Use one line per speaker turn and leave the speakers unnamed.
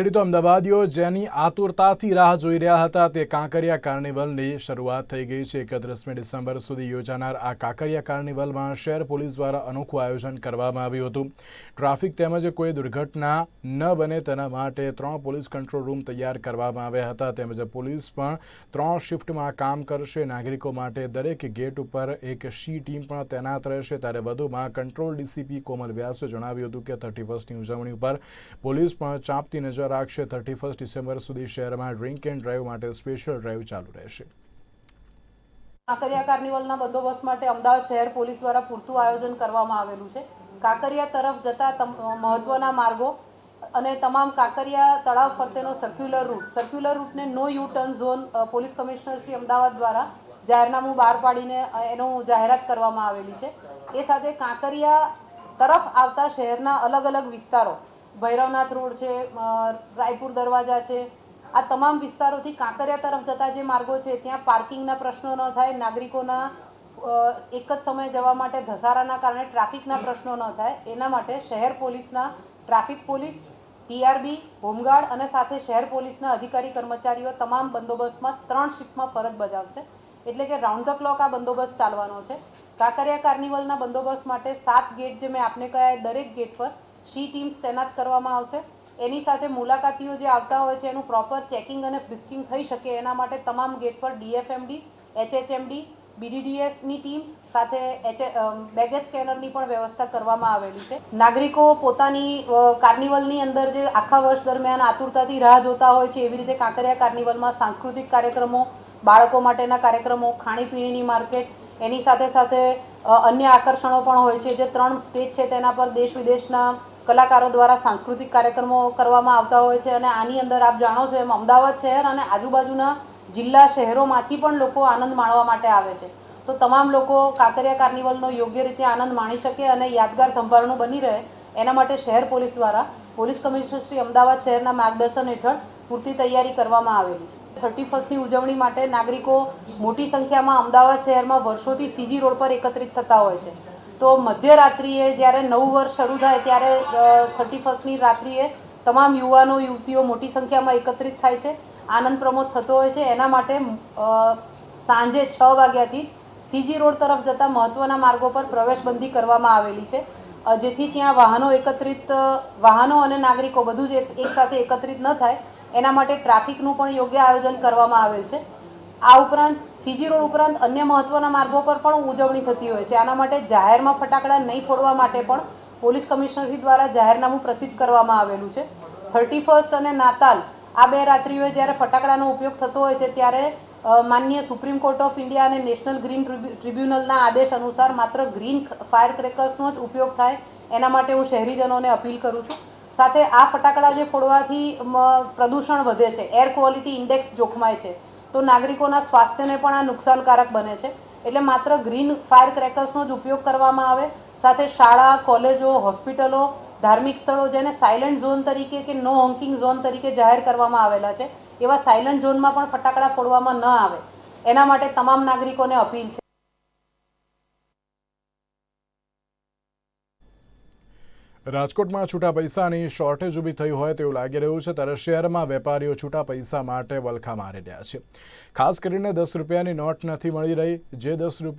ખેડૂતો અમદાવાદીઓ જેની આતુરતાથી રાહ જોઈ રહ્યા હતા તે કાંકરિયા કાર્નિવલની શરૂઆત થઈ ગઈ છે. એકત્રીસમી ડિસેમ્બર સુધી યોજાનાર આ કાંકરિયા કાર્નિવલમાં શહેર પોલીસ દ્વારા અનોખું આયોજન કરવામાં આવ્યું હતું. ટ્રાફિક તેમજ કોઈ દુર્ઘટના ન બને તેના માટે ત્રણ પોલીસ કંટ્રોલ રૂમ તૈયાર કરવામાં આવ્યા હતા. તેમજ પોલીસ પણ ત્રણ શિફ્ટમાં કામ કરશે. નાગરિકો માટે દરેક ગેટ ઉપર એક શી ટીમ પણ તૈનાત રહેશે. ત્યારે વધુમાં કંટ્રોલ ડીસીપી કોમલ વ્યાસે જણાવ્યું હતું કે થર્ટી ફર્સ્ટની ઉજવણી ઉપર પોલીસ પણ ચાંપતી નજર રાખશે થર્ટી ફર્સ્ટ ડિસેમ્બર સુધી શહેરમાં ડ્રિંક એન્ડ ડ્રાઈવ માટે સ્પેશિયલ ડ્રાઈવ ચાલુ રહેશે.
કાંકરિયા કાર્નિવલના બંદોબસ્ત માટે અમદાવાદ શહેર પોલીસ દ્વારા પૂરતું આયોજન કરવામાં આવેલું છે. કાંકરિયા તરફ જતા મહત્વના માર્ગો અને તમામ કાંકરિયા તળાવ ફરતેનો circular route circular રૂટને no U turn zone police commissioner Shri Ahmedabad દ્વારા જાહેરનામું બહાર પાડીને એનું જાહેરાત કરવામાં આવેલી છે. એ સાથે કાંકરિયા તરફ આવતા શહેરના અલગ અલગ વિસ્તારો ભૈરવનાથ રોડ છે રાયપુર દરવાજા છે. આ તમામ વિસ્તારોથી કાંકરિયા તરફ જતા જે માર્ગો છે, ત્યાં પાર્કિંગના પ્રશ્નો ન થાય, નાગરિકોના એક જ સમયે જવા માટે ધસારાના કારણે ટ્રાફિકના પ્રશ્નો ન થાય. એના માટે શહેર પોલીસના, ટ્રાફિક પોલીસ, ટીઆરબી, હોમગાર્ડ અને સાથે શહેર પોલીસના અધિકારી કર્મચારીઓ તમામ બંદોબસ્તમાં ત્રણ શિફ્ટમાં ફરજ બજાવશે. એટલે કે રાઉન્ડ ધ ક્લોક આ બંદોબસ્ત ચાલવાનો છે. કાંકરિયા કાર્નિવલના બંદોબસ્ત માટે સાત ગેટ જે મેં આપને કહ્યા દરેક ગેટ પર શી ટીમ્સ તૈનાત કરવામાં આવશે. એની સાથે મુલાકાતીઓ જે આવતા હોય છે, એનું પ્રોપર ચેકિંગ અને ફ્રિસ્કિંગ થઈ શકે એના માટે તમામ ગેટ પર ડીએફએમડી એચએચએમડી બીડીડીએસની ટીમ્સ સાથે એચ બેગેજ સ્કેનરની પણ વ્યવસ્થા કરવામાં આવેલી છે. નાગરિકો પોતાની કાર્નિવલની અંદર જે આખા વર્ષ દરમિયાન આતુરતાથી રાહ જોતા હોય છે, એવી રીતે કાંકરિયા કાર્નિવલમાં સાંસ્કૃતિક કાર્યક્રમો, બાળકો માટેના કાર્યક્રમો, ખાણીપીણીની માર્કેટ એની સાથે સાથે અન્ય આકર્ષણો પણ હોય છે. જે ત્રણ સ્ટેજ છે તેના પર દેશ વિદેશના કલાકારો દ્વારા સાંસ્કૃતિક કાર્યક્રમો કરવામાં આવતા હોય છે. અને આની અંદર આપ જાણો છો એમ અમદાવાદ શહેર અને આજુબાજુના જિલ્લા શહેરોમાંથી પણ લોકો આનંદ માણવા માટે આવે છે. તો તમામ લોકો કાંકરિયા કાર્નિવલનો યોગ્ય રીતે આનંદ માણી શકે અને યાદગાર સંભારણું બની રહે એના માટે શહેર પોલીસ દ્વારા પોલીસ કમિશનર શ્રી અમદાવાદ શહેરના માર્ગદર્શન હેઠળ પૂરતી તૈયારી કરવામાં આવેલી છે. થર્ટી ફર્સ્ટની ઉજવણી માટે નાગરિકો મોટી સંખ્યામાં અમદાવાદ શહેરમાં વર્ષોથી સીજી રોડ પર એકત્રિત થતા હોય છે. તો મધ્યરાત્રિએ જ્યારે નવું વર્ષ શરૂ થાય ત્યારે થર્ટી ફર્સ્ટની રાત્રિએ તમામ યુવાનો, યુવતીઓ મોટી સંખ્યામાં એકત્રિત થાય છે. આનંદ પ્રમોદ થતો હોય છે. એના માટે સાંજે છ વાગ્યાથી સીજી રોડ તરફ જતા મહત્વના માર્ગો પર પ્રવેશબંધી કરવામાં આવેલી છે. જેથી ત્યાં વાહનો એકત્રિત વાહનો અને નાગરિકો બધું જ એક સાથે એકત્રિત ન થાય. એના માટે ટ્રાફિકનું પણ યોગ્ય આયોજન કરવામાં આવેલ છે. આ ઉપરાંત સીજી રોડ ઉપરાંત અન્ય મહત્વના માર્ગો પર પણ ઉજવણી થતી હોય છે. આના માટે જાહેરમાં ફટાકડા નહીં ફોડવા માટે પણ પોલીસ કમિશનરશ્રી દ્વારા જાહેરનામું પ્રસિદ્ધ કરવામાં આવેલું છે. થર્ટી ફર્સ્ટ અને નાતાલ આ બે રાત્રિઓએ જ્યારે ફટાકડાનો ઉપયોગ થતો હોય છે, ત્યારે માનનીય સુપ્રીમ કોર્ટ ઓફ ઇન્ડિયા અને નેશનલ ગ્રીન ટ્રિબ્યુ- ટ્રિબ્યુનલના આદેશ અનુસાર માત્ર ગ્રીન ફાયર ક્રેકર્સનો જ ઉપયોગ થાય. એના માટે હું શહેરીજનોને અપીલ કરું છું. સાથે આ ફટાકડા જે ફોડવાથી પ્રદૂષણ વધે છે એર ક્વોલિટી ઇન્ડેક્સ જોખમાય છે, તો નાગરિકોના સ્વાસ્થ્યને પણ આ નુકસાનકારક બને છે. એટલે માત્ર ગ્રીન ફાયર ક્રેકર્સનો જ ઉપયોગ કરવામાં આવે, સાથે શાળા, કોલેજો, હોસ્પિટલો, ધાર્મિક સ્થળો જેને સાયલન્ટ ઝોન તરીકે કે નો હોંકિંગ ઝોન તરીકે જાહેર કરવામાં આવેલા છે, એવા સાયલન્ટ ઝોનમાં પણ ફટાકડા ફોડવામાં ન આવે. એના માટે તમામ નાગરિકોને અપીલ છે.
રાજકોટમાં છૂટા પૈસાની શોર્ટેજ ઊભી થઈ હોય તેવું લાગી રહ્યું છે. ત્યારે શહેરમાં વેપારીઓ છૂટા પૈસા માટે વલખા મારી રહ્યા છે. ખાસ કરીને દસ રૂપિયાની નોટ નથી મળી રહી. જે દસ રૂપિયા